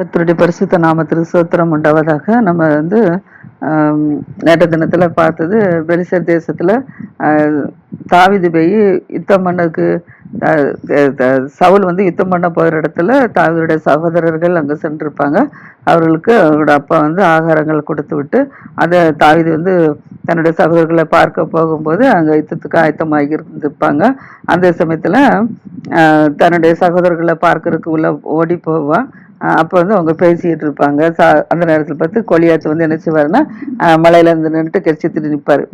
கத்தருடைய பரிசுத்த நாமத்திற்கு சோத்திரம் உண்டாவதாக நம்ம வந்து ஆம், நேற்று பார்த்தது பெலிசர் தேசத்தில் தாவிது போய் யுத்தம் பண்ணக்கு த- சவுல் வந்து யுத்தம் பண்ண போகிற இடத்துல தாவீதுடைய சகோதரர்கள் அங்கே சென்றிருப்பாங்க. அவர்களுக்கு அவரோட அப்பா வந்து ஆகாரங்கள் கொடுத்து விட்டு அதை தாவிது வந்து தன்னுடைய சகோதரர்களை பார்க்க போகும்போது அங்கே யுத்தத்துக்கு ஆயத்தமாகி இருந்திருப்பாங்க. அந்த சமயத்தில் தன்னுடைய சகோதரர்களை பார்க்கறதுக்கு உள்ள ஓடி போவான் அப்போ வந்து அவங்க பேசிக்கிட்டு இருப்பாங்க. சா அந்த நேரத்தில் பார்த்து கொலியாச்சு வந்து என்ன செய்வாருன்னா மலையிலேருந்து மலையில இருந்து நின்றுட்டு கெச்சித்துட்டு நிற்பார்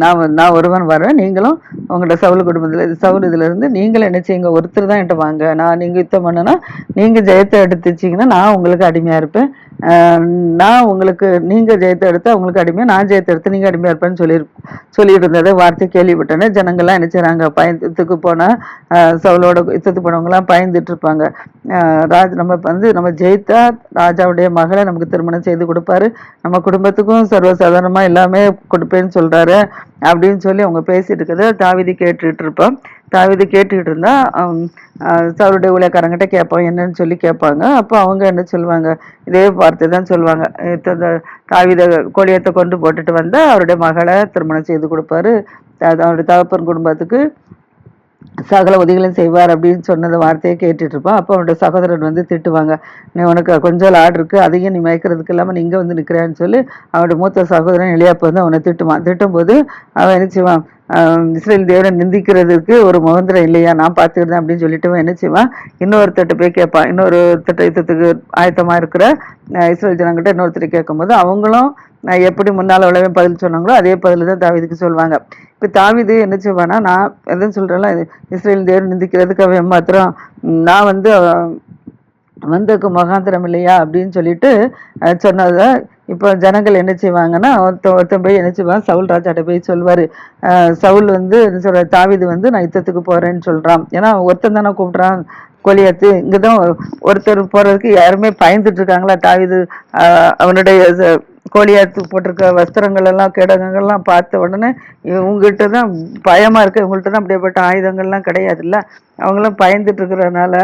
நான் நான் ஒருவன் வரேன் நீங்களும் உங்களோட சவுல் குடும்பத்தில் சவுல் இதுல இருந்து நீங்களும் என்ன செய்யுங்க ஒருத்தர் தான் என்கிட்ட வாங்க. நான் நீங்க யுத்தம் பண்ணனா நீங்க ஜெயத்தை எடுத்துச்சிங்கன்னா நான் உங்களுக்கு அடிமையா இருப்பேன். நான் உங்களுக்கு நீங்கள் ஜெயத்தை எடுத்து அவங்களுக்கு அடிமையாக நான் ஜெயத்தை எடுத்து நீங்கள் அடிமையாக இருப்பேன்னு சொல்லி சொல்லியிருந்ததை இருந்ததை வார்த்தை கேள்விப்பட்டேன்னு ஜனங்கள்லாம் என்ன செய்றாங்க? பயந்துக்கு போனால் ஆஹ் யுத்தத்துக்கு போனவங்களாம் பயந்துட்டு இருப்பாங்க. ராஜ் நம்ம வந்து நம்ம ஜெயித்தா ராஜாவுடைய மகளை நமக்கு திருமணம் செய்து கொடுப்பாரு. நம்ம குடும்பத்துக்கும் சர்வசாதாரணமாக எல்லாமே கொடுப்பேன்னு சொல்கிறாரு அப்படின்னு சொல்லி அவங்க பேசிகிட்டு இருக்கிறத தாவிதி கேட்டுட்டு இருப்போம் தாவிதி கேட்டுக்கிட்டு இருந்தால் ஹம், ஊழியக்காரங்கிட்ட கேட்போம் என்னன்னு சொல்லி கேட்பாங்க. அப்போ அவங்க என்ன சொல்லுவாங்க? இதே வார்த்தை தான் சொல்லுவாங்க. தாவித தாவீத கொண்டு போட்டுட்டு வந்தால் அவருடைய மகளை திருமணம் செய்து கொடுப்பாரு. அவருடைய தகப்பன் குடும்பத்துக்கு சகல உதவிகளையும் செய்வார் அப்படின்னு சொன்னது வார்த்தையை கேட்டுட்ருப்பான் அப்போ அவனோட சகோதரன் வந்து திட்டுவாங்க நீ உனக்கு கொஞ்சம் ஆடு இருக்குது அதையும் நீ மயக்கிறதுக்கு இல்லாமல் நீ இங்கே வந்து நிற்கிறான்னு சொல்லி அவனோட மூத்த சகோதரன் இளையாப்ப வந்து அவனை திட்டுவான் திட்டும்போது அவன் என்ன செய்வான்? இஸ்ரேல் தேவனை நிந்திக்கிறதுக்கு ஒரு முகந்திரம் இல்லையா நான் பார்த்துக்கிறேன் அப்படின்னு சொல்லிட்டு அவன் என்ன செய்வான்? இன்னொருத்தட்ட போய் கேட்பான். இன்னொரு திட்ட யுத்தத்துக்கு ஆயத்தமா இருக்கிற இஸ்ரேல் ஜனங்கிட்ட இன்னொருத்தர் கேட்கும்போது அவங்களும் நான் எப்படி முன்னால் உள்ளவே பதில் சொன்னாங்களோ அதே பதில் தான் தாவீதுக்கு சொல்லுவாங்க இப்போ தாவீது என்ன செய்வானா நான் எதுவும் சொல்கிறேன்னா இஸ்ரேல் தேவன் நிந்திக்கிறதுக்காக மாத்திரம் நான் வந்து வந்ததுக்கு மகாந்திரம் இல்லையா அப்படின்னு சொல்லிட்டு சொன்னதை இப்போ ஜனங்கள் என்ன செய்வாங்கன்னா ஒருத்த ஒருத்தன் போய் என்ன செய்வான்? சவுல் ராஜாட்ட போய் சொல்வார். சவுல் வந்து என்ன சொல்கிற தாவீது வந்து நான் யுத்தத்துக்கு போகிறேன்னு சொல்கிறான் ஏன்னா ஒருத்தன் தானே கூப்பிட்றான். கோலியாத்து இங்கதான் ஒருத்தர் போகிறதுக்கு யாருமே பயந்துட்டு இருக்காங்களா? தாவிது அவனுடைய கோழியாத்து போட்டிருக்க வஸ்திரங்கள் எல்லாம் கேடகங்கள்லாம் பார்த்த உடனே இவங்ககிட்ட தான் பயமாக இருக்க. இவங்கள்ட்ட தான் அப்படியேப்பட்ட ஆயுதங்கள்லாம் கிடையாதுல்ல? அவங்களாம் பயந்துட்டு இருக்கிறதுனால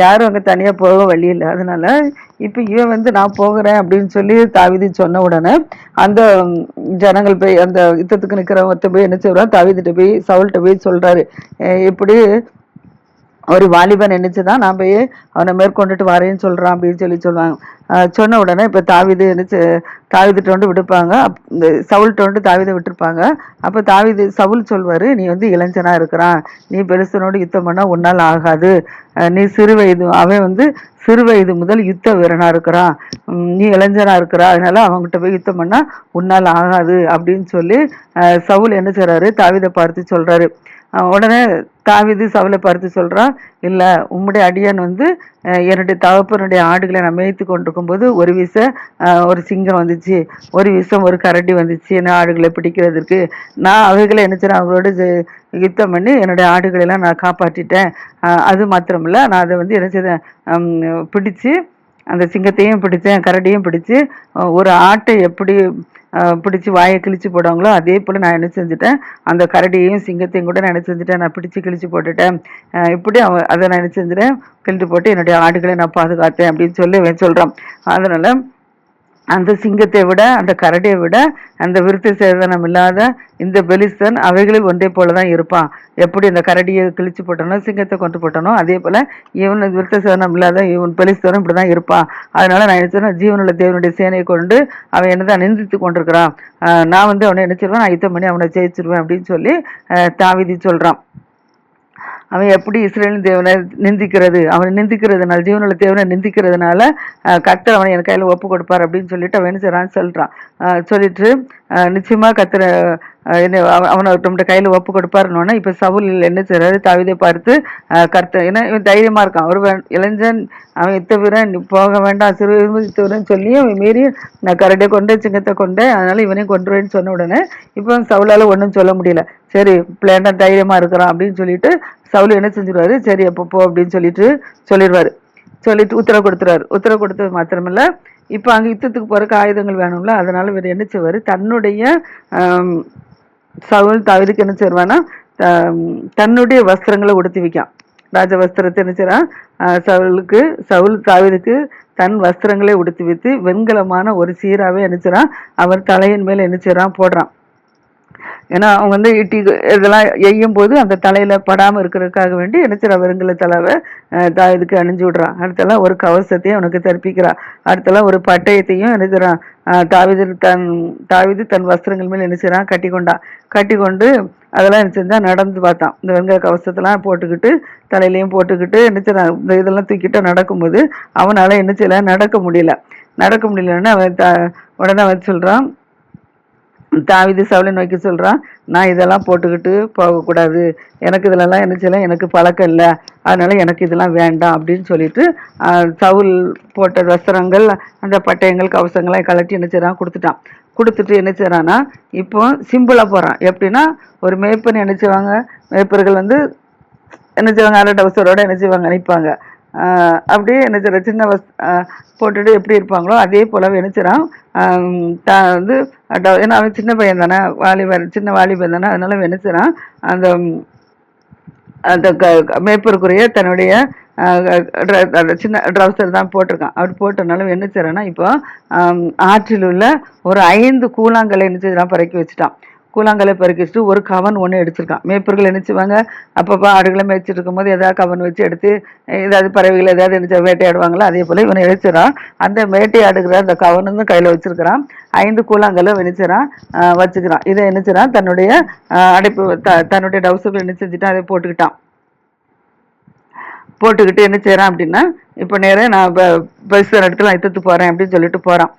யாரும் அங்கே தனியாக போக வழி இல்லை. அதனால இப்போ இவன் வந்து நான் போகிறேன் அப்படின்னு சொல்லி தாவிதி சொன்ன உடனே அந்த ஜனங்கள் போய் அந்த யுத்தத்துக்கு நிற்கிறவங்க போய் என்ன செய்வான் தாவிதிட்ட போய் சவுல்கிட்ட போய் சொல்கிறாரு இப்படி ஒரு வாலிபன் நினைச்சுதான் நான் போய் அவனை மேற்கொண்டுட்டு வரேன்னு சொல்கிறான் அப்படின்னு சொல்லி சொல்லுவாங்க. சொன்ன உடனே இப்போ தாவிது நினைச்சு தாவிதுட்டு வந்து விடுப்பாங்க. அப்- இந்த சவுல்கிட்ட வந்து தாவிதை விட்டுருப்பாங்க. அப்போ தாவிது சவுல் சொல்வார் நீ வந்து இளைஞனாக இருக்கிறான். நீ பெருசனோடு யுத்தம் பண்ணால் உன்னால் ஆகாது. நீ சிறு வயது அவன் வந்து சிறு வயது முதல் யுத்த வீரனாக இருக்கிறான். நீ இளைஞனாக இருக்கிறா அதனால அவங்ககிட்ட போய் யுத்தம் பண்ணால் உன்னால் ஆகாது. அப்படின்னு சொல்லி சவுல் என்ன செய்கிறாரு தாவிதை பார்த்து சொல்கிறாரு உடனே தாவிது சவுலை பார்த்து சொல்கிறான் இல்லை உம்முடைய அடியான் வந்து என்னுடைய தகப்பனுடைய ஆடுகளை நான் மேய்த்து கொண்டிருக்கும்போது ஒரு விச ஒரு சிங்கம் வந்துச்சு ஒரு விஷம் ஒரு கரடி வந்துச்சு என்ன ஆடுகளை பிடிக்கிறதுக்கு. நான் அவைகளை என்ன செய்றேன் அவங்களோட யுத்தம் பண்ணி என்னுடைய ஆடுகளை எல்லாம் நான் காப்பாற்றிட்டேன். அது மாத்திரமில்ல நான் அதை வந்து என்ன செய்தேன் பிடிச்சு அந்த சிங்கத்தையும் பிடிச்சேன் கரடியும் பிடிச்சு ஒரு ஆட்டை எப்படி பிடிச்சி வாயை கிழிச்சு போடுவாங்களோ அதே போல் நான் என்ன செஞ்சுட்டேன். அந்த கரடியையும் சிங்கத்தையும் கூட நான் என்ன செஞ்சுட்டேன். நான் பிடிச்சி கிழிச்சு போட்டுட்டேன். இப்படி அவ அதை நான் என்ன செஞ்சுட்டேன். கிழிட்டு போட்டு என்னுடைய ஆடுகளை நான் பாதுகாத்தேன் அப்படின்னு சொல்லி சொல்கிறான் அதனால் அந்த சிங்கத்தை விட அந்த கரடியை விட அந்த விருத்த சேதனம் இல்லாத இந்த பெலிஸ்தன் அவைகளில் ஒன்றே போல தான் இருப்பான். எப்படி அந்த கரடியை கிழிச்சு போட்டனோ சிங்கத்தை கொண்டு போட்டனோ அதே போல் இவன் விருத்த சேதனம் இல்லாத இவன் பெலிஸ்தனும் இப்படி தான் இருப்பான். அதனால நான் என்ன ஜீவனுள்ள தேவனுடைய சேனையை கொண்டு அவன் என்னதான் நிந்தித்து கொண்டிருக்கிறான். நான் வந்து அவனை என்ன நான் யுத்தம் பண்ணி அவனை ஜெயிச்சிருவேன் அப்படின்னு சொல்லி தாவிதி சொல்கிறான் அவன் எப்படி இஸ்ரேலின் தேவனை நிந்திக்கிறது? அவனை நிந்திக்கிறதுனால ஜீவனுள்ள தேவனை நிந்திக்கிறதுனால கத்தர் அவனை என் கையில் ஒப்பு கொடுப்பார் அப்படின்னு சொல்லிட்டு அவன் என்ன செய்றான்னு சொல்கிறான் சொல்லிட்டு நிச்சயமாக கத்துற என்ன அவ- அவனை நம்மகிட்ட கையில் ஒப்பு கொடுப்பாருன்னு இப்போ சவுல் என்ன செய்கிறாரு தவிதை பார்த்து கர்த்த ஏன்னா இவன் தைரியமாக இருக்கான். ஒரு வே- இளைஞன் அவன் இத்த வீரன் நீ போக வேண்டாம் சிறு இத்த வீரன் சொல்லி அவன் மீறி நான் கரடியை கொண்டு சிங்கத்தை கொண்டேன் அதனால் இவனையும் கொண்டுருவேன்னு சொன்ன உடனே இப்போ சவுலால் ஒன்றும் சொல்ல முடியல. சரி பிள்ளைண்டா தைரியமாக இருக்கிறான் அப்படின்னு சொல்லிட்டு சவுல் என்ன செஞ்சிருவாரு? சரி அப்போ போ அப்படின்னு சொல்லிட்டு சொல்லிடுவாரு சொல்லிட்டு உத்தரவு கொடுத்துருவாரு. உத்தரவு கொடுத்தது மாத்திரமில்ல. இப்போ அங்கே யுத்தத்துக்கு போகிறக்கு ஆயுதங்கள் வேணும்ல அதனால் இவர் என்ன செய்வார்? தன்னுடைய சவுல் தவிர்க்கு என்ன செய்வான்னா தன்னுடைய வஸ்திரங்களை உடுத்தி வைக்கான். ராஜ வஸ்திரத்தை நினைச்சான் சவுலுக்கு சவுல் தாவிதுக்கு தன் வஸ்திரங்களை உடுத்தி வைத்து வெண்கலமான ஒரு சீராகவே நினைச்சிடான் அவர் தலையின் மேலே நினைச்சிடான் போடுறான். ஏன்னா அவங்க வந்து இட்டி இதெல்லாம் எய்யும் போது அந்த தலையில் படாமல் இருக்கிறதுக்காக வேண்டி நினைச்சிடா வெறுங்கல தலைவை இதுக்கு அணிஞ்சு விடுறான் அடுத்தெல்லாம் ஒரு கவசத்தையும் அவனுக்கு தற்பிக்கிறான் அடுத்தெல்லாம் ஒரு பட்டயத்தையும் நினைச்சிடறான் தாவிது தன் தாவிது தன் வஸ்திரங்கள் மேல் நினைச்சிடறான் கட்டி கொண்டான் கட்டி கொண்டு அதெல்லாம் என்ன செஞ்சால் நடந்து பார்த்தான். இந்த வெண்கல கவசத்தெல்லாம் போட்டுக்கிட்டு தலையிலையும் போட்டுக்கிட்டு நினைச்சிடறான் இந்த இதெல்லாம் தூக்கிட்டு நடக்கும்போது அவனால் என்ன செய்யல நடக்க முடியல. நடக்க முடியலன்னு அவன் த உடனே அவன் சொல்கிறான் தாவிது சவுளை நோக்கி சொல்கிறான் நான் இதெல்லாம் போட்டுக்கிட்டு போகக்கூடாது எனக்கு இதிலெல்லாம் என்ன செய்யலாம் எனக்கு பழக்கம் இல்லை. அதனால் எனக்கு இதெல்லாம் வேண்டாம் அப்படின்னு சொல்லிட்டு சவுல் போட்ட வஸ்திரங்கள் அந்த பட்டயங்கள் கவசங்கள்லாம் கலட்டி என்ன செய்கிறான் கொடுத்துட்டான். கொடுத்துட்டு என்ன செய்கிறான்னா இப்போ சிம்பிளாக போகிறான் எப்படின்னா ஒரு மேய்ப்பன் என்ன செய்வாங்க மேய்ப்பர்கள் வந்து என்ன செய்வாங்க அரை டவுசரோட என்ன செய்வாங்க நிற்பாங்க அப்படியே என்ன செய்கிற சின்ன வஸ் போட்டுட்டு எப்படி இருப்பாங்களோ அதே போல் என்ன செய்றான் தான் வந்து ஏன்னா அவன் சின்ன பையன் தானே வாலிபன் சின்ன வாலிபன் தானே அதனால அவன் என்ன அந்த அந்த க- மேய்ப்பருக்குரிய தன்னுடைய அந்த சின்ன ட்ரௌசர் தான் போட்டிருக்கான். அப்படி போட்டனால என்ன செய்றான்னா இப்போ ஆற்றில் உள்ள ஒரு ஐந்து கூழாங்கலை என்ன செய்றான் பறக்கி வச்சுட்டான். கூழாங்கலை பறக்கி ஒரு கவன் ஒன்று எடுத்திருக்கான். மேய்ப்பர்கள் என்ன செய்வாங்க? அப்பப்போ ஆடுகளை மேய்ச்சிட்டு இருக்கும்போது ஏதாவது கவன் வச்சு எடுத்து ஏதாவது பறவைகள் ஏதாவது என்ன வேட்டையாடுவாங்களோ அதே போல் இவனை எழுச்சிறான் அந்த வேட்டையாடுகிற அந்த கவனும் கையில் வச்சிருக்கிறான். ஐந்து கூழாங்கலும் நினைச்சிறான் வச்சுக்கிறான். இதை நினைச்சிறான் தன்னுடைய அடைப்பு த- தன்னுடைய டவுசர்கள் என்ன செஞ்சுட்டான்? அதை போட்டுக்கிட்டான். போட்டுக்கிட்டு என்ன செய்கிறான் அப்படின்னா இப்போ நேராக நான் பெலிஸ்தன் இடத்துல நான் போகிறேன் அப்படின்னு சொல்லிட்டு போகிறான்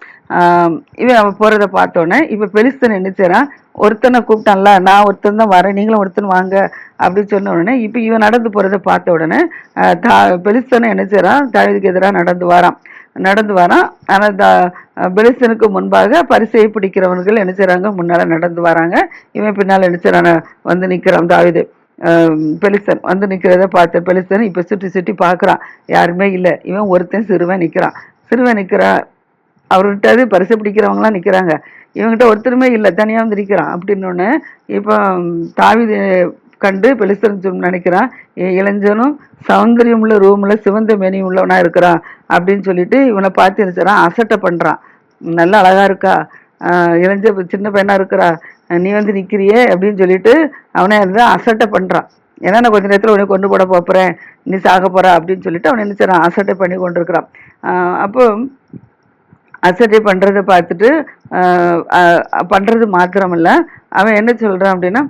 இவன் அவன் போகிறத பார்த்தோன்னே இப்போ பெலிஸ்தன் என்ன செய்கிறான் ஒருத்தனை கூப்பிட்டான்ல நான் ஒருத்தன் தான் வரேன் நீங்களும் ஒருத்தன் வாங்க அப்படின்னு சொன்ன உடனே இப்போ இவன் நடந்து போகிறத பார்த்த உடனே தா- பெலிஸ்தனை என்ன செய்கிறான் தாவீதுக்கு எதிராக நடந்து வரான். நடந்து வரான். ஆனால் பெலிஸ்தனுக்கு முன்பாக பரிசையை பிடிக்கிறவர்கள் என்ன செய்கிறாங்க முன்னால் நடந்து வராங்க. இவன் பின்னால் என்ன செய்றான்? வந்து நிற்கிறான் தாவீது. பெலிசன் வந்து நிற்கிறத பார்த்த பெலிசன் இப்போ சுற்றி சுற்றி பார்க்குறான். யாருமே இல்லை. இவன் ஒருத்தன் சிறுவன் நிற்கிறான் சிறுவன் நிக்கிறான் அவர்கிட்ட அது பரிசு பிடிக்கிறவங்களாம் நிற்கிறாங்க இவங்ககிட்ட ஒருத்தருமே இல்லை. தனியாக வந்து நிற்கிறான் அப்படின்னொன்னு இப்போ தாவி கண்டு பெலிசன் சொல்லி நினைக்கிறான். இளைஞனும் சௌந்தரியம் உள்ள ரூமில் சிவந்த மேனி உள்ளவனாக இருக்கிறான் அப்படின்னு சொல்லிட்டு இவனை பார்த்து நினைச்சான் அசட்டை பண்ணுறான் நல்லா அழகாக இருக்கா? இளைஞ சின்ன பையனாக இருக்கிறா? நீ வந்து நிற்கிறியே அப்படின்னு சொல்லிட்டு அவனை வந்து அசட்டை பண்ணுறான் ஏன்னா நான் கொஞ்ச நேரத்தில் உன்னை கொண்டு போட போகிறேன் நீ சாக போற அப்படின்னு சொல்லிட்டு அவன் என்ன செய்றான்? அசட்டை பண்ணி கொண்டிருக்கிறான். அப்போ அசட்டை பண்ணுறதை பார்த்துட்டு பண்ணுறது மாத்திரமில்ல. அவன் என்ன சொல்கிறான் அப்படின்னா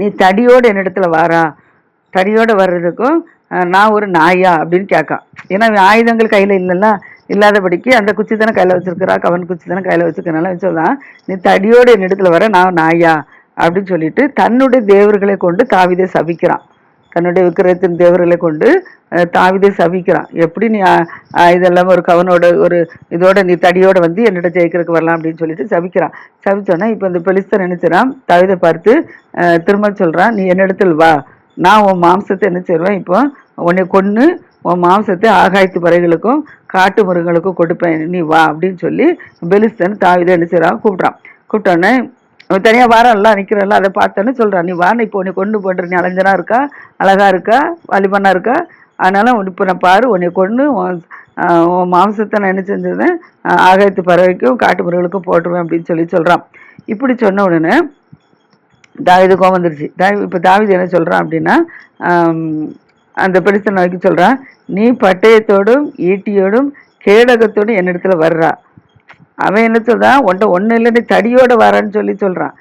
நீ தடியோடு என்னிடத்துல வாரா. தடியோடு வர்றதுக்கும் நான் ஒரு நாயா? அப்படின்னு கேட்கான். ஏன்னா அவன் ஆயுதங்கள் கையில் இல்லைல்ல. இல்லாதபடிக்கு அந்த குச்சி தானே கையில் வச்சிருக்கிறா கவன் குச்சி தானே கையில் வச்சிருக்கனால அவன் நீ தடியோடு என்னிடத்துல வர நான் நாயா? அப்படின்னு சொல்லிட்டு தன்னுடைய தேவர்களை கொண்டு தாவிதை சபிக்கிறான். தன்னுடைய விக்கிரகத்தின் தேவர்களை கொண்டு தாவிதை சபிக்கிறான். எப்படி நீ இதெல்லாம் ஒரு கவனோட ஒரு இதோட நீ தடியோட வந்து என்னிட்ட ஜெயிக்கிறதுக்கு வரலாம்? அப்படின்னு சொல்லிட்டு சபிக்கிறான். சபிச்சோன்னா இப்போ இந்த பெலிஸ்தர் நினைச்சிடான் தாவிதை பார்த்து திரும்ப சொல்கிறான் நீ என்னிடத்தில் வா. நான் உன் மாம்சத்தை என்ன செய்வேன்? இப்போ உன்னை கொன்று உன் மாம்சத்தை ஆகாயத்து பறவைகளுக்கும் காட்டு மிருகங்களுக்கும் கொடுப்பேன். நீ வா அப்படின்னு சொல்லி பெலிஸ்தன் தாவீதை என்ன செய்றான்? கூப்பிட்றான். கூப்பிட்டோன்னே அவன் தனியா வாரம்ல நிற்கிறல்ல அதை பார்த்தோன்னு சொல்கிறான் நீ வா இப்போ உன்னை கொண்டு போன்ற நீ அலைஞ்சனா இருக்கா? அழகாக இருக்கா? வாலிபனா இருக்கா? அதனால் உன்னை இப்போ நான் பாரு உன்னை கொண்டு உன் மாம்சத்தை நான் என்ன செஞ்சிருந்தேன் ஆகாயத்து பறவைக்கும் காட்டு மிருகங்களுக்கும் போட்டுருவேன் அப்படின்னு சொல்லி சொல்கிறான் இப்படி சொன்ன உடனே தாவிது கோவம் வந்துருச்சு. தாவி இப்போ தாவிது என்ன சொல்கிறான் அப்படின்னா அந்த பெருசனை நோக்கி சொல்கிறான் நீ பட்டயத்தோடும் ஈட்டியோடும் கேடகத்தோடும் என்னிடத்துல வர்றா. அவன் என்ன சொல்கிறான் உன்ட்ட ஒன்றும் இல்லை நீ தடியோடு வரேன்னு சொல்லி சொல்கிறான்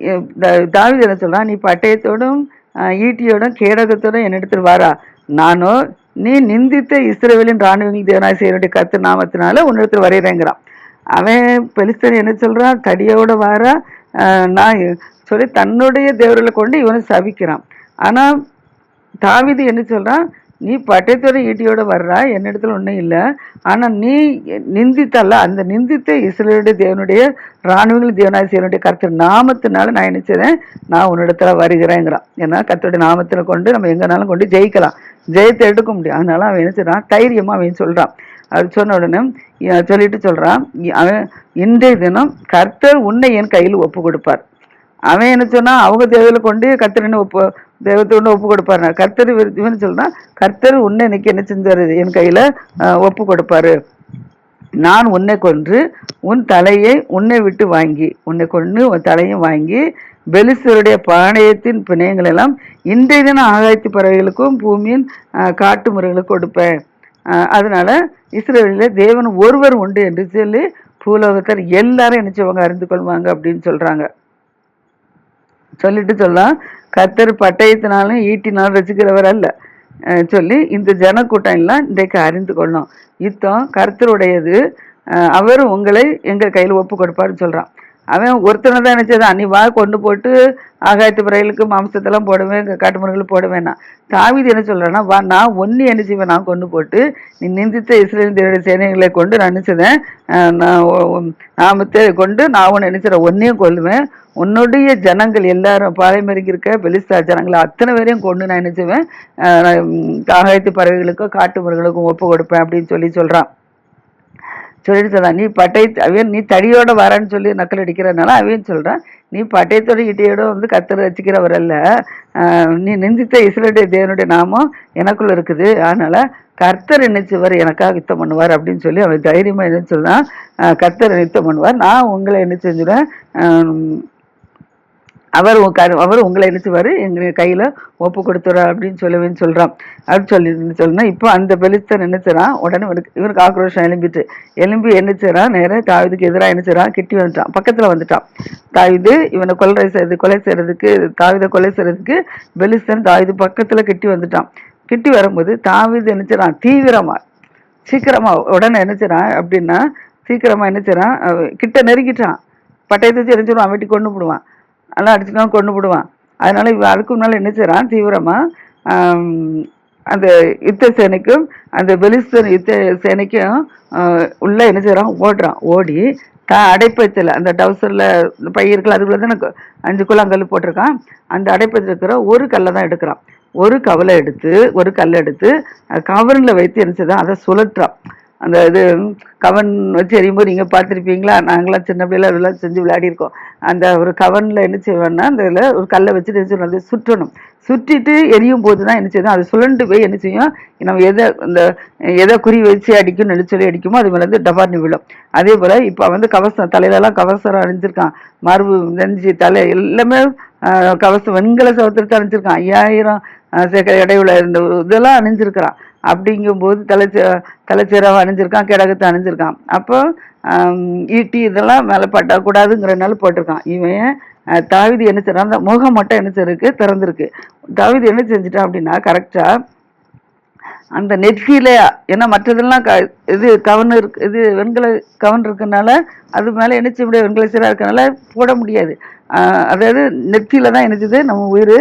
தாவித தா- என்ன சொல்கிறான் நீ பட்டயத்தோடும் ஈட்டியோடும் கேடகத்தோடும் என்னிடத்துல வரா. நானோ நீ நிந்தித்த இஸ்ரேவேலின் ராணுவங்கள் தேவனாய் செய்யனுடைய கத்து நாமத்தினால உன்னிடத்துல வரைகிறேங்கிறான். அவன் பெலிஸ்தன் என்ன சொல்கிறான் தடியோட வாரா. நான் சொல்லி தன்னுடைய தேவர்களை கொண்டு இவனை சபிக்கிறான். ஆனால் தாவிது என்ன சொல்கிறான் நீ பட்டயத்தோட ஈட்டியோடு வர்றா என்னிடத்துல ஒன்றும் இல்லை. ஆனால் நீ நிந்தித்தல்ல அந்த நிந்தித்த இஸ்ரேலுடைய தேவனுடைய ராணுவங்கள் தேவனாய் கருத்து நாமத்தினால நான் நினச்சதேன் நான் உன்னிடத்துல வருகிறேங்கிறான். ஏன்னா கத்தோடைய நாமத்தில் கொண்டு நம்ம எங்கேனாலும் கொண்டு ஜெயிக்கலாம். ஜெயத்தை எடுக்க முடியும். அதனால அவன் என்ன தைரியமாக அவன் சொல்கிறான் அது சொன்ன உடனே சொல்லிட்டு சொல்கிறான் அவன் இன்றைய தினம் கர்த்தர் உன்னை என் கையில் ஒப்பு கொடுப்பார் அவன் என்ன சொன்னால் அவங்க தேவையில கொண்டு கர்த்தர் ஒப்பு தெய்வத்தை ஒன்று ஒப்பு கொடுப்பாரு கர்த்தர் இவன் சொல்றான் கர்த்தர் உன்னை இன்னைக்கு என்ன செஞ்சார்? என் கையில் ஒப்பு கொடுப்பாரு. நான் உன்னை கொன்று உன் தலையை உன்னை விட்டு வாங்கி உன்னை கொன்று உன் தலையும் வாங்கி பெலிசருடைய பாணையத்தின் பிணையங்கள் எல்லாம் இன்றைய தினம் ஆகாயத்து பறவைகளுக்கும் பூமியின் காட்டு முறைகளுக்கும் கொடுப்பேன். அதனால இஸ்ரேலில் தேவன் ஒருவர் உண்டு என்று சொல்லி பூலோகத்தர் எல்லாரும் என்ன செய்வாங்க? அறிந்து கொள்வாங்க அப்படின்னு சொல்றாங்க. சொல்லிட்டு சொல்லலாம் கர்த்தர் பட்டயத்தினாலும் ஈட்டினாலும் ரசிக்கிறவர் அல்ல. சொல்லி இந்த ஜனக்கூட்டம் எல்லாம் இன்றைக்கு அறிந்து கொள்ளும். யுத்தம் கர்த்தருடையது அவர் உங்களை எங்கள் கையில் ஒப்பு கொடுப்பாருன்னு சொல்கிறான் அவன் ஒருத்தனை தான் நினச்சது. நீ வா கொண்டு போட்டு ஆகாயத்து பிறைகளுக்கு மாம்சத்தெல்லாம் போடுவேன் காட்டு மிருகங்கள் போடுவேன் நான் என்ன சொல்கிறேன்னா வா நான் ஒன்று என்ன செய்வேன்? நான் கொண்டு போட்டு நீ நிந்தித்த இஸ்ரேல் சேனைகளை கொண்டு நான் நினச்சதேன் நான் நாமத்தை கொண்டு நான் ஒன்று நினைச்சிட ஒன்றையும் கொல்லுவேன். உன்னுடைய ஜனங்கள் எல்லாரும் பாலைமறிக்கு இருக்க பெலிஸ்தா ஜனங்களை அத்தனை பேரையும் கொண்டு நான் நினச்சுவேன் ஆகாயத்து பறவைகளுக்கும் காட்டு மிருகங்களுக்கும் ஒப்பு கொடுப்பேன் அப்படின்னு சொல்லி சொல்கிறான் சொல்லிட்டு சொன்னான் நீ பட்டயத்து அவன் நீ தடியோட வரேன்னு சொல்லி நக்கல் அடிக்கிறனால அவன் சொல்கிறான் நீ பட்டயத்தோட இட்டையோட வந்து கத்தர் வச்சுக்கிறவர் அல்ல. நீ நிந்தித்த இஸ்ரேலுடைய தேவனுடைய நாமம் எனக்குள்ள இருக்குது. அதனால கர்த்தர் நினைச்சவர் எனக்காக யுத்தம் பண்ணுவார் அப்படின்னு சொல்லி அவன் தைரியமாக என்ன சொல்கிறான் கர்த்தர் யுத்தம் பண்ணுவார். நான் உங்களை என்ன செஞ்சுடுவேன்? அவர் அவர் உங்களை நினைச்சுவாரு எங்க கையில ஒப்பு கொடுத்துறா அப்படின்னு சொல்லவேன்னு சொல்றான். அப்படின்னு சொல்லி சொல்லுனா இப்போ அந்த பெலிஸ்தன் நினைச்சான் உடனே இவனுக்கு இவனுக்கு ஆக்ரோஷம் எலும்பிட்டு எலும்பி என்னச்சான் நேராக தாவிதுக்கு எதிராக என்னச்சான் கிட்டி வந்துட்டான். பக்கத்துல வந்துட்டான். தாவிது இவனை கொலை செய்யறது கொலை செய்யறதுக்கு தாவிதை கொலை செய்யறதுக்கு பெலிஸ்தன் தாவிது பக்கத்துல கிட்டி வந்துட்டான். கிட்டி வரும்போது தாவிது என்னச்சான் தீவிரமா சீக்கிரமா உடனே என்னச்சான் அப்படின்னா சீக்கிரமா என்னச்சான் கிட்ட நெருங்கிட்டான். பட்டயத்தை வச்சு எரிஞ்சிடுவான் வெட்டி கொண்டு போடுவான். நல்லா அடிச்சுக்கலாம் கொண்டு போடுவான். அதனால இவன் அதுக்கு முன்னால் என்ன செய்கிறான் தீவிரமா அந்த யுத்த சேனைக்கும் அந்த பெலிஸ்தன் யுத்த சேனைக்கும் உள்ளே உள்ள என்ன செய்கிறான் ஓடுறான். ஓடி தான் அடைப்பத்தில் அந்த டவுசரில் பை இருக்குல்ல அதுக்குள்ளே தான் எனக்கு அஞ்சு குளங்கல் போட்டிருக்கான். அந்த அடைப்பத்தில் இருக்கிற ஒரு கல்லை தான் எடுக்கிறான். ஒரு கவலை எடுத்து ஒரு கல் எடுத்து கவரில் வைத்து என்ன செய்தான் அதை சுழற்றான். அந்த இது கவன் வச்சு எரியும்போது நீங்கள் பார்த்துருப்பீங்களா? நாங்களாம் சின்ன பிள்ளைல அதெல்லாம் செஞ்சு விளையாடிருக்கோம் அந்த ஒரு கவனில் என்ன செய்வேன்னா அந்த இதில் ஒரு கல்லை வச்சுட்டு என்ன செய்யணும் அதை சுற்றணும். சுற்றிட்டு எரியும் போது தான் என்ன செய்யும்? அது சுழண்டு போய் என்ன செய்யும்? நம்ம எதை இந்த எதை குறி வச்சு அடிக்கும் நெடு சொல்லி அடிக்குமோ அது மேலே வந்து டபார்னு விழும். அதே போல் இப்போ வந்து கவசம் தலையிலலாம் கவசம் அணிஞ்சிருக்கான். மரபு நெஞ்சு தலை எல்லாமே கவசம் வெண்கல சவத்திரத்தை அணிஞ்சிருக்கான். ஐயாயிரம் ஆஹ், இடையுள்ள இந்த இதெல்லாம் அணிஞ்சிருக்கிறான். அப்படிங்கும்போது தலைச்ச தலைச்சீராக அணிஞ்சிருக்கான் கிடகத்தை அணிஞ்சிருக்கான். அப்போ ஈட்டி இதெல்லாம் மேலே பட்டக்கூடாதுங்கிறனால போட்டிருக்கான். இவன் தாவிதி என்ன செய்யறான் அந்த முகம் மட்டும் என்ன செய்யிருக்கு திறந்திருக்கு. தாவீது என்ன செஞ்சிட்டான் அப்படின்னா கரெக்டாக அந்த நெற்றியில ஏன்னா மற்றதெல்லாம் க இது கவன் இருக்கு இது வெண்கல கவன் இருக்கனால அது மேலே என்ன முடியாது. வெண்கல சீராக இருக்கனால போட முடியாது. அதாவது நெற்றியில தான் இணைச்சது நம்ம உயிர்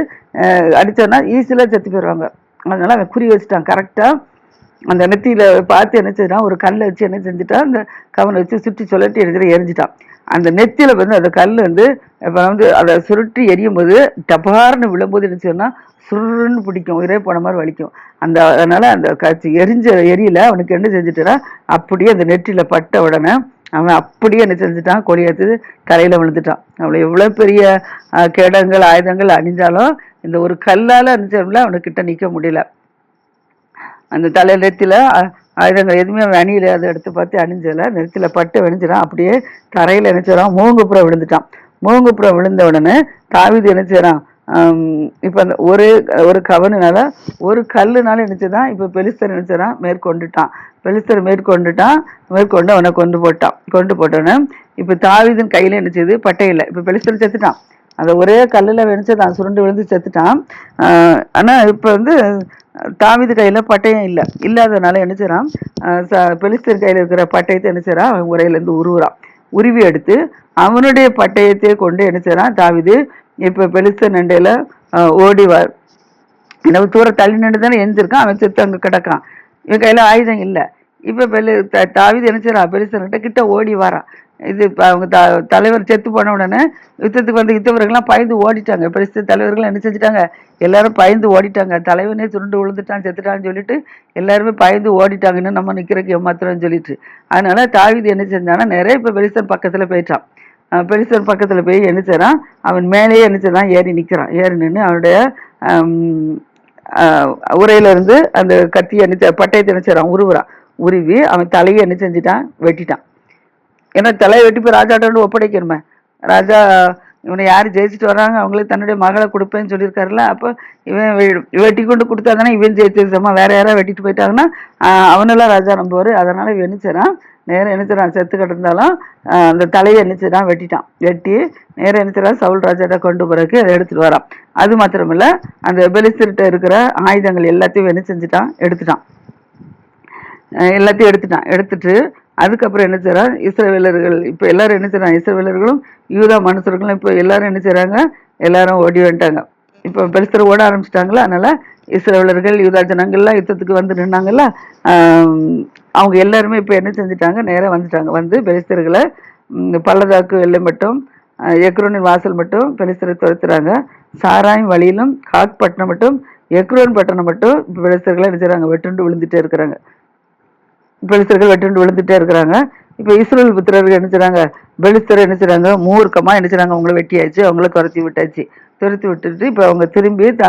அடித்தோன்னா ஈஸியில் செத்து போயிடுவாங்க அதனால அவன் குறி வச்சுட்டான். கரெக்டாக அந்த நெத்தியில் பார்த்து என்ன செய்கிறான் ஒரு கல்லை வச்சு என்ன செஞ்சுட்டான்? அந்த கவனை வச்சு சுற்றி சொல்லட்டு எடுக்கிற எரிஞ்சிட்டான். அந்த நெத்தியில் வந்து அந்த கல் வந்து இப்போ வந்து அதை சுருட்டி எரியும் போது டபார்னு விழும்போது என்ன செய்யணும்னா சுருன்னு பிடிக்கும். உயிரே போன மாதிரி வலிக்கும். அந்த அதனால் அந்த கச்சி எரிஞ்ச எரியல. அவனுக்கு என்ன செஞ்சுட்டுனா அப்படியே அந்த நெற்றியில் பட்ட உடனே அவன் அப்படியே என்ன செஞ்சுட்டான்? கொடியேற்று கரையில விழுந்துட்டான். அவளை எவ்வளோ பெரிய கேடங்கள் ஆயுதங்கள் அணிஞ்சாலும் இந்த ஒரு கல்லால் அணிஞ்சவங்கள அவனுக்கிட்ட நிற்க முடியல. அந்த தலை நெத்தியில் ஆயுதங்கள் எதுவுமே அணியில. அதை எடுத்து பார்த்து அணிஞ்சல. நெத்தியில் பட்டு விழிஞ்சிடான் அப்படியே தரையில் நினைச்சிடறான் மூங்குப்புறம் விழுந்துட்டான். மூங்குப்புறம் விழுந்த உடனே தாவிது நினைச்சிடான் இப்போ அந்த ஒரு ஒரு கவனுனால ஒரு கல்லுனால நினைச்சதான் இப்போ பெலிஸ்தர் நினைச்சதான் மேற்கொண்டுட்டான். பெலிஸ்தர் மேற்கொண்டுட்டான். மேற்கொண்டு அவனை கொண்டு போட்டான். கொண்டு போட்டோன்னே இப்போ தாவீதின் கையில் நினைச்சது பட்டையில இப்போ பெலிஸ்தர் செத்துட்டான். அந்த ஒரே கல்லில் வெடிச்சு தான் சுருண்டு விழுந்து செத்துட்டான். ஆனால் இப்போ வந்து தாவீது கையில் பட்டயம் இல்லை. இல்லாததுனால என்ன ச- பெலிஸ்தர் கையில் இருக்கிற பட்டயத்தை என்ன அவன் உரையில இருந்து உருவுறான். உருவி எடுத்து அவனுடைய பட்டயத்தை கொண்டு என்ன செய்றான்? இப்போ இப்ப பெலிஸ்தர் நண்டையில் ஓடிவார் எனக்கு தூர தள்ளி நின்று தானே எழுந்திருக்கான் அவன் செத்து அங்கே கிடக்கான். இவன் கையில் ஆயுதம் இல்லை. இப்போ பெலி த- தாவீது என்ன செய்றான் பெலிஸ்தர்கிட்ட கிட்ட ஓடி வரான் இது இப்போ அவங்க த தலைவர் செத்து போன உடனே யுத்தத்துக்கு வந்து யுத்தவர்கள்லாம் பயந்து ஓடிட்டாங்க. பெலிஸ்தர் தலைவர்கள் என்ன செஞ்சுட்டாங்க? எல்லாரும் பயந்து ஓடிட்டாங்க. தலைவனே சுருண்டு விழுந்துட்டான் செத்துட்டான்னு சொல்லிட்டு எல்லாருமே பயந்து ஓடிட்டாங்க. இன்னும் நம்ம நிற்கிறக்கு ஏமாத்துறோம்னு சொல்லிட்டு. அதனால தாவீது என்ன செஞ்சான்னா நிறைய இப்போ பெலிஸ்தர் பக்கத்தில் போயிட்டான். பெரிசன் பக்கத்தில் போய் என்ன செய்கிறான் அவன் மேலேயே என்ன செய்றான்? ஏறி நிற்கிறான் ஏறி நின்று அவனுடைய உரையிலேருந்து அந்த கத்தி என்ன பட்டயத்தை என்ன செய்றான்? உருவுறான். உருவி அவன் தலையை என்ன செஞ்சிட்டான்? வெட்டிட்டான். ஏன்னா தலையை வெட்டி போய் ராஜாட்ட ஒப்படைக்கணுமே. ராஜா இவனை யார் ஜெயிச்சுட்டு வர்றாங்க? அவங்களுக்கு தன்னுடைய மகளை கொடுப்பேன்னு சொல்லியிருக்காருல்ல. அப்போ இவன் வெ- வெட்டி கொண்டு கொடுத்தா தானே இவன் ஜெயிச்சிருச்சம்மா வேற யாராவது வெட்டிட்டு போயிட்டாங்கன்னா அவனெல்லாம் ராஜா நம்புவார். அதனால் இவன் என்ன நேரம் என்ன செத்து கிடந்தாலும் அந்த தலையை என்ன வெட்டிட்டான். வெட்டி நேரம் என்ன சவுல் ராஜாட்ட கொண்டு பிறகு அதை எடுத்துகிட்டு வரான். அது மாத்திரமில்ல அந்த பெலிஸ்தர்கிட்ட இருக்கிற ஆயுதங்கள் எல்லாத்தையும் என்ன செஞ்சுட்டான்? எடுத்துட்டான். எல்லாத்தையும் எடுத்துட்டான். எடுத்துட்டு அதுக்கப்புறம் என்ன செய்கிறான் இஸ்ரவேலர்கள் இப்போ எல்லாரும் என்ன செய்கிறாங்க இஸ்ரவேலர்களும் யூதா மனுஷர்களும் இப்போ எல்லாரும் என்ன செய்கிறாங்க எல்லாரும் ஓடி வந்துட்டாங்க. இப்போ பெருசர் ஓட ஆரம்பிச்சிட்டாங்களா? அதனால இஸ்ரவேலர்கள் யூதா ஜனங்கள்லாம் யுத்தத்துக்கு வந்து நின்னாங்கல்ல அவங்க எல்லாருமே இப்போ என்ன செஞ்சுட்டாங்க? நேராக வந்துட்டாங்க. வந்து பெலிஸ்தர்களை பள்ளதாக்கு வெள்ளை எல்லை மட்டும் எக்ரோனின் வாசல் மட்டும் பெலிஸ்தரை துரத்துறாங்க. சாராயம் வழியிலும் காக் பட்டணம் மட்டும் எக்ரோன் பட்டணம் மட்டும் பெலிஸ்தர்களை என்ன செய்கிறாங்க வெட்டுண்டு விழுந்துட்டே இருக்கிறாங்க. பெலிஸ்தர்கள் வெட்டு விழுந்துட்டே இருக்கிறாங்க. இப்போ இஸ்ரேல் புத்திரர்கள் என்ன செய்றாங்க? பெலிஸ்தர் என்ன செய்றாங்க? மூர்க்கமாக என்ன செய்றாங்க? அவங்கள வெட்டியாச்சு அவங்கள துரத்தி விட்டாச்சு. துரத்தி விட்டுட்டு இப்போ அவங்க திரும்பி த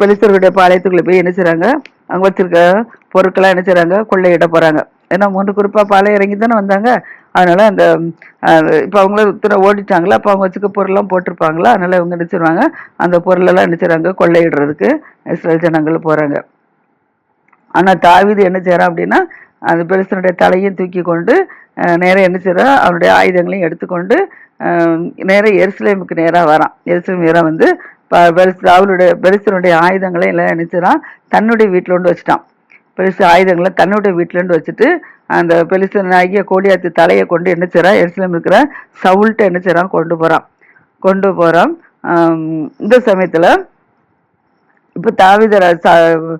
பெலிஸ்தர்களுடைய பாளையத்துக்குள்ளே போய் என்ன செய்றாங்க? அவங்க வச்சிருக்க பொருட்களாக என்ன செய்றாங்க? கொள்ளையிட போகிறாங்க ஏன்னா மூன்று குறிப்பாக பாளையம் இறங்கி தானே வந்தாங்க. அதனால் அந்த இப்போ அவங்கள துறை ஓடிட்டாங்களா? அப்போ அவங்க வச்சுக்க பொருள்லாம் போட்டிருப்பாங்களா? அதனால் இவங்க என்ன செய்வாங்க அந்த பொருளெல்லாம் என்ன செய்கிறாங்க கொள்ளையிடுறதுக்கு இஸ்ரேல் ஜனங்கள் போகிறாங்க ஆனால் தாவிது என்ன செய்கிறான் அப்படின்னா அந்த பெருசனுடைய தலையும் தூக்கி கொண்டு நேராக என்ன செய்றான் அவனுடைய ஆயுதங்களையும் எடுத்துக்கொண்டு நேராக எருசலேமுக்கு நேராக வரான். எருசலேம் நேரா வந்து ப- அவளுடைய பெருசனுடைய ஆயுதங்களை எல்லாம் என்ன தன்னுடைய வீட்டில் கொண்டு வச்சுட்டான். பெருசு ஆயுதங்களை தன்னுடைய வீட்டிலேருந்து வச்சுட்டு அந்த பெருசன் ஆகிய கோடியாத்து தலையை கொண்டு என்ன செய்கிறான் எருசலேம் இருக்கிற சவுல்கிட்ட என்ன செய்கிறான் கொண்டு போகிறான் கொண்டு போகிறான் இந்த சமயத்தில் இப்போ தாவீது ச-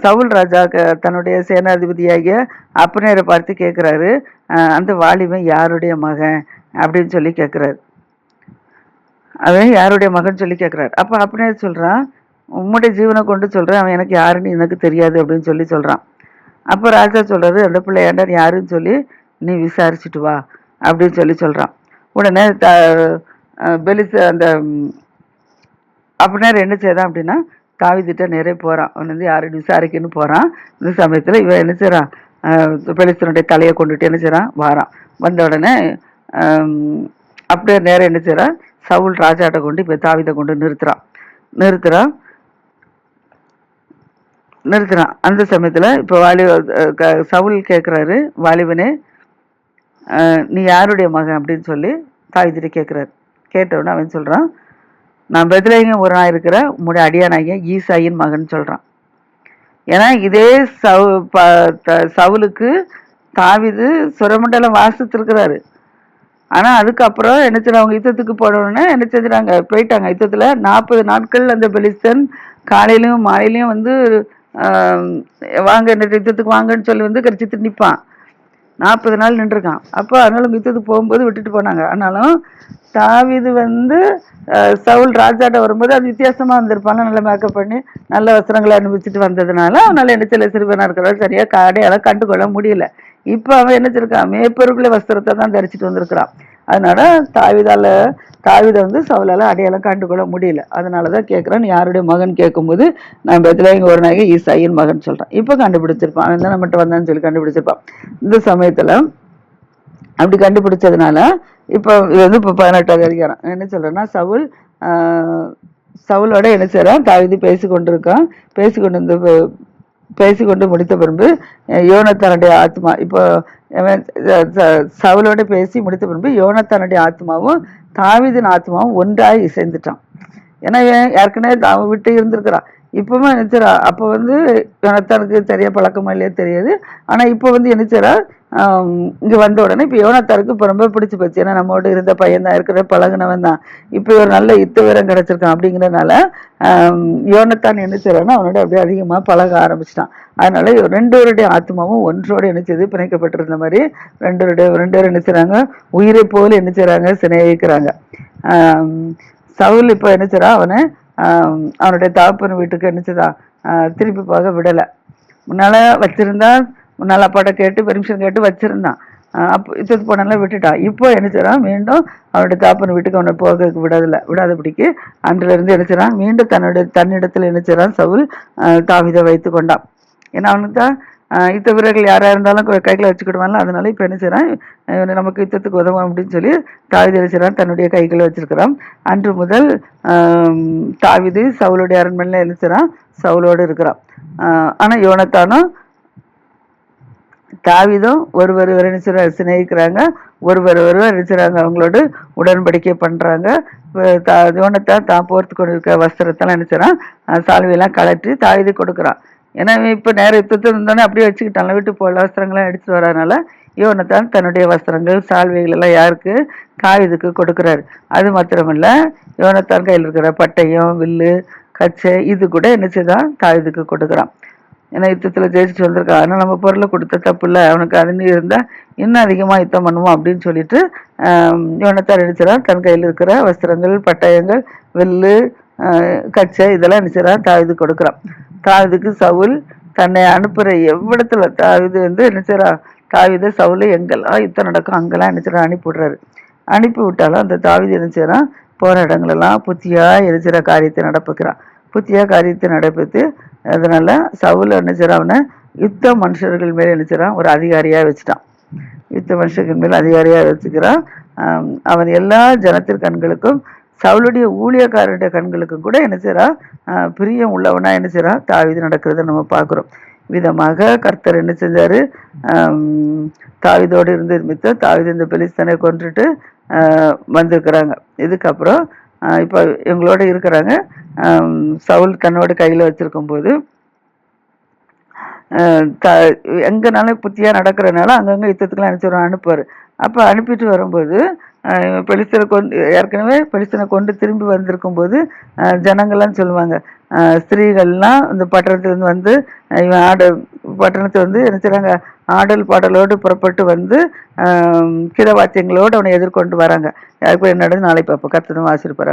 சவுல் ராஜா க- தன்னுடைய சேனாதிபதியாகிய அப்பனரை பார்த்து கேட்குறாரு அந்த வாலிபன் யாருடைய மகன் அப்படின்னு சொல்லி கேட்குறாரு அவன் யாருடைய மகன் சொல்லி கேட்குறாரு அப்போ அப்பனே சொல்கிறான் உம்முடைய ஜீவனை கொண்டு சொல்கிறேன் அவன் எனக்கு யாருன்னு எனக்கு தெரியாது அப்படின்னு சொல்லி சொல்கிறான் அப்போ ராஜா சொல்றாரு அந்த பிள்ளை ஏண்டா யாருன்னு சொல்லி நீ விசாரிச்சுட்டு வா அப்படின்னு சொல்லி சொல்கிறான் உடனே த பெலிச அந்த ம், அப்படின்னா என்ன செய்தான் அப்படின்னா தாவிதிட்ட நிறைய போகிறான் அவன் வந்து யாரும் விசாரிக்கன்னு போகிறான் இந்த சமயத்தில் இவன் என்ன செய்கிறான் பெலிஸ்தனுடைய தலையை கொண்டுட்டு என்ன செய்கிறான் வாரான். வந்த உடனே அப்படியே நேரம் என்ன செய்கிறான் சவுல் ராஜாட்ட கொண்டு இப்போ தாவிதை கொண்டு நிறுத்துறான். நிறுத்துறான். நிறுத்துறான். அந்த சமயத்தில் இப்போ வாலி க- சவுல் கேட்குறாரு வாலிபனே நீ யாருடைய மகன் அப்படின்னு சொல்லி தாவிதிட்ட கேட்குறாரு கேட்டவுடனே அவன் சொல்கிறான் நான் பெத்லேகம் ஒரு நாள் இருக்கிற உம்முடைய அடியானாகிய ஈசாயின் மகன் சொல்கிறான் ஏன்னா இதே சவு ப- த- சவுலுக்கு தாவிது சுரமண்டலம் வாசித்திருக்கிறாரு. ஆனால் அதுக்கப்புறம் என்ன செய்ய அவங்க யுத்தத்துக்கு போனோடனே என்ன செஞ்சுறாங்க போயிட்டாங்க. யுத்தத்தில் நாற்பது நாட்கள் அந்த பெலிஸ்தன் காலையிலையும் மாலையிலையும் வந்து வாங்க என்ன யுத்தத்துக்கு வாங்கன்னு சொல்லி வந்து கடிச்சிட்டு நிப்பான். நாற்பது நாள் நின்றுருக்கான். அப்போ அதனால மித்தது போகும்போது விட்டுட்டு போனாங்க. ஆனாலும் தாவிது வந்து சவுல் ராஜாட்ட வரும்போது அது வித்தியாசமாக வந்திருப்பாங்க நல்ல மேக்கப் பண்ணி நல்ல வஸ்திரங்களை அனுபவிச்சுட்டு வந்ததுனால அவனால் என்ன சில சிறுவனாக இருக்கிறான் சரியாக காடையெல்லாம் கண்டுகொள்ள முடியல. இப்போ அவன் என்ன செஞ்சிருக்கான் மேப்பருக்குள்ள வஸ்திரத்தை தான் தரிச்சிட்டு வந்திருக்கிறான். அதனால் தாவிதால் தாவிதை வந்து சவுலால அடையாளம் கண்டுகொள்ள முடியல. அதனால தான் கேட்குறான் யாருடைய மகன் கேட்கும்போது நான் பெத்லேங்க ஒரு நாயகி ஈசாயின் மகன் சொல்கிறான் இப்போ கண்டுபிடிச்சிருப்பான். அவன் தான் நம்மகிட்ட வந்தான்னு சொல்லி கண்டுபிடிச்சிருப்பான். இந்த சமயத்தில் அப்படி கண்டுபிடிச்சதுனால இப்போ இது வந்து இப்போ பதினெட்டாவது அதிகாரம். என்ன சொல்கிறேன்னா சவுல் சவுலோட என்ன செய்கிறான் தாவிதி பேசி கொண்டிருக்கான் பேசி கொண்டு இந்த பேசிக்கொண்டு முடித்த பின்பு அஹ், ஆத்மா இப்போ சவுலோட பேசி முடித்த பின்பு யோனத்தானுடைய ஆத்மாவும் தாவிதின் ஆத்மாவும் ஒன்றாக இசைந்துட்டான். ஏன்னா ஏற்கனவே அவன் விட்டு இருந்திருக்கிறான். இப்போவும் நினைச்சிடா அப்போ வந்து யோனத்தானுக்கு சரியா பழக்கமா இல்லையே தெரியாது. ஆனால் இப்போ வந்து நினைச்சிடா இங்கே வந்த உடனே இப்போ யோனத்தாருக்கு இப்போ ரொம்ப பிடிச்சி போச்சு. ஏன்னா நம்மோட இருந்த பையன் தான் இருக்கிற பழகுனவன் தான் இப்போ ஒரு நல்ல இத்த உயரம் கிடச்சிருக்கான் அப்படிங்கிறனால யோனத்தான் என்ன அவனோட அப்படியே அதிகமாக பழக ஆரம்பிச்சிட்டான். அதனால ரெண்டோருடைய ரெண்டு ஆத்மாவும் ஒன்றோடு நினைச்சது பிணைக்கப்பட்டிருந்த மாதிரி ரெண்டோருடைய ரெண்டு பேரும் என்ன உயிரை போல என்ன செய்றாங்க சிநேகிக்கிறாங்க சவுல் இப்போ என்ன அவனை அவனுடைய தகப்பன் வீட்டுக்கு என்ன திருப்பி போக விடலை. முன்னால் வச்சுருந்தா முன்னால் அப்பாட்ட கேட்டு பெர்மிஷன் கேட்டு வச்சிருந்தான் அப்போ இத்தது போனாலும் விட்டுட்டான் இப்போ என்ன மீண்டும் அவனுடைய தாப்பன் வீட்டுக்கு அவனை போகிறதுக்கு விடாதில்ல விடாதபடிக்கு அன்றிலிருந்து என்ன மீண்டும் தன்னுடைய தன்னிடத்தில் என்ன செய்றான்? சவுல் தாவிதை வைத்து கொண்டான். ஏன்னா அவனுக்கு தான் யுத்த வீரர்கள் யாராக இருந்தாலும் கைகளை வச்சுக்கிடுவான்ல அதனால இப்போ என்ன செய்கிறான் நமக்கு யுத்தத்துக்கு உதவும் அப்படின்னு சொல்லி தாவீது செய்கிறான் தன்னுடைய கைகளை வச்சிருக்கிறான். அன்று முதல் தாவிது சவுளுடைய அரண்மனையில் என்ன செய்கிறான் சவுலோடு இருக்கிறான். ஆனால் யோனத்தானும் தாவிதம் ஒருவர் ஒருவர் என்ன செய்றாங்க, சிநேகிக்கிறாங்க. ஒருவர் ஒருவர் என்ன அவங்களோட உடன்படிக்கை பண்ணுறாங்க இப்போ தா- யோனத்தான் தான் போர்த்து கொண்டு இருக்க வஸ்திரத்தெல்லாம் என்ன செய்றான்? அஹ் சால்வையெல்லாம் கலட்டி கொடுக்குறான். ஏன்னா இப்போ நேரம் யுத்தத்தில் இருந்தோடனே அப்படியே வச்சுக்கிட்டான். வீட்டு போல வஸ்திரங்கள்லாம் எடுத்துகிட்டு வரதுனால யோனத்தான் தன்னுடைய வஸ்திரங்கள் சால்வைகள் எல்லாம் யாருக்கு? காவிதுக்கு கொடுக்குறாரு. அது மாத்திரமல்ல யோனத்தான் கையில் இருக்கிற பட்டயம் வில்லு கச்சை இது கூட என்னச்சு தான் தாவீதுக்கு கொடுக்குறான். ஏன்னா யுத்தத்தில் ஜெயிச்சுட்டு வந்திருக்கான். அதனால் நம்ம பொருளை கொடுத்த தப்பு இல்லை. அவனுக்கு அது இருந்தால் இன்னும் அதிகமாக யுத்தம் பண்ணுவோம் அப்படின்னு சொல்லிட்டு யோனத்தார் அடிச்சிடான் தன் கையில் இருக்கிற வஸ்திரங்கள் பட்டயங்கள் வில்லு கச்சை இதெல்லாம் நினைச்சிடான் தாயுது கொடுக்குறான். தாவிதுக்கு சவுல் தன்னை அனுப்புகிற எவ்விடத்துல தாவிது வந்து நினைச்சிடான் தாவிதை சவுல் எங்கெல்லாம் யுத்தம் நடக்கும் அங்கெல்லாம் நினைச்சிடான் அனுப்பி விடுறாரு. அனுப்பி விட்டாலும் அந்த தாவிது என்ன செய்றான் போகிற இடங்களெல்லாம் புத்தியாக எரிச்சிற காரியத்தை நடப்புக்கிறான் புத்தியாக காரியத்தை நடப்பித்து அதனால சவுல் என்ன செய்றான் அவனை யுத்த மனுஷர்கள் மேலே என்ன ஒரு அதிகாரியா வச்சுட்டான். யுத்த மனுஷர்கள் மேல் அதிகாரியா வச்சுக்கிறான். அவன் எல்லா ஜனத்தின் கண்களுக்கும் சவுளுடைய ஊழியக்காரருடைய கண்களுக்கும் கூட என்ன செய்கிறா பிரியம் உள்ளவனா என்ன செய்றான் தாவிது நடக்கிறத நம்ம பார்க்குறோம். விதமாக கர்த்தர் என்ன செஞ்சார்? தாவிதோடு இருந்து மித்த தாவித இந்த பெலிஸ்தனை கொண்டுட்டு வந்திருக்கிறாங்க. இதுக்கப்புறம் இப்போ எங்களோட இருக்கிறாங்க. சவுல் தன்னோட கையில் வச்சிருக்கும் போது த- எங்கனாலும் புத்தியாக நடக்கிறனால அங்கங்கே யுத்தத்துக்குலாம் நினச்சிடுவோம் அனுப்புவார். அப்போ அனுப்பிட்டு வரும்போது பெலிஸ்தனை கொண்டு ஏற்கனவே பெலிஸ்தனை கொண்டு திரும்பி வந்திருக்கும் போது ஜனங்கள்லாம் சொல்லுவாங்க ஸ்திரீகள்லாம் இந்த பட்டணத்துலேருந்து வந்து இவன் ஆடல் பட்டணத்தை வந்து என்ன செய்கிறாங்க ஆடல் பாடலோடு புறப்பட்டு வந்து ஆஹ் அவனை எதிர்கொண்டு வராங்க. யாருக்கு என்ன நடந்து நாளை பார்ப்போம். கத்தனும் ஆசிரியப்பார்